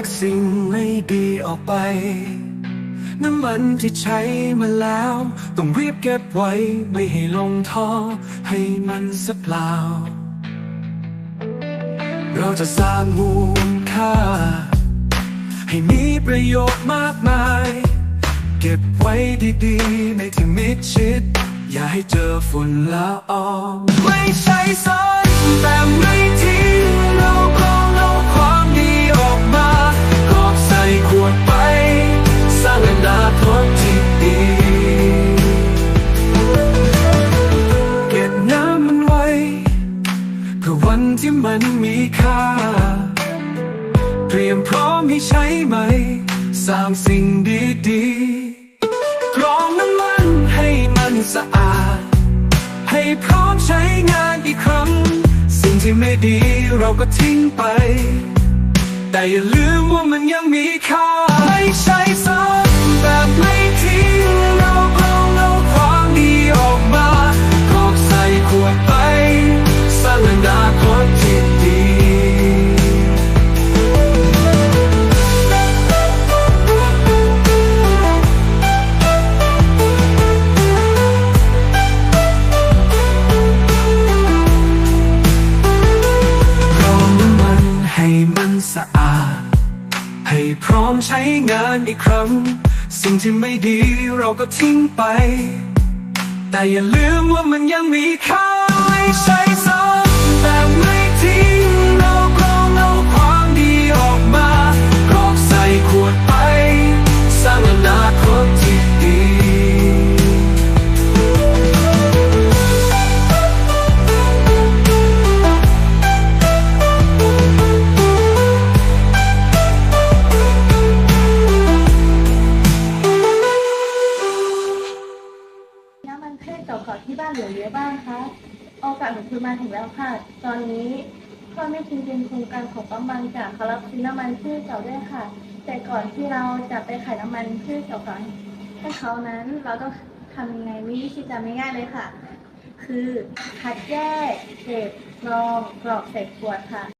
กสิ่งไม่ดีออกไป น้ำมันที่ใช้มาแล้ว ต้องรีบเก็บไว้ไม่ให้ลงท่อ ให้มันสเปล่า เราจะสร้างมูลค่า ให้มีประโยชน์มากมาย เก็บไว้ดีๆ ในที่มิดชิด อย่าให้เจอฝุ่นละอองไม่ใช่ซ้อนแต่ไม่ทิ้ มันมีค่า เตรียมพร้อมให้ใช้ไหม สร้างสิ่งดีๆกรองน้ำมันให้มันสะอาด ให้พร้อมใช้งานอีกครั้ง สิ่งที่ไม่ดีเราก็ทิ้งไป แต่อย่าลืมว่ามันยังมีค่าไม่ใช่ พร้อมใช้งานอีกครั้ง สิ่งที่ไม่ดีเราก็ทิ้งไป แต่อย่าลืมว่ามันยังมีค่าใช่ เหลือเยอะบ้างคะโอกาสของคุณมาถึงแล้วค่ะ ตอนนี้พ่อไม่ทิ้งเป็นโครงการของปั๊มบางจากเขารับซื้อน้ำมันชื่อเก่าด้วยค่ะ แต่ก่อนที่เราจะไปขายน้ำมันชื่อเก่าๆให้เขานั้นเราต้องทำยังไงวิธีจำง่ายๆเลยค่ะ คือคัดแยกเก็บรองกรอกใส่ขวดค่ะ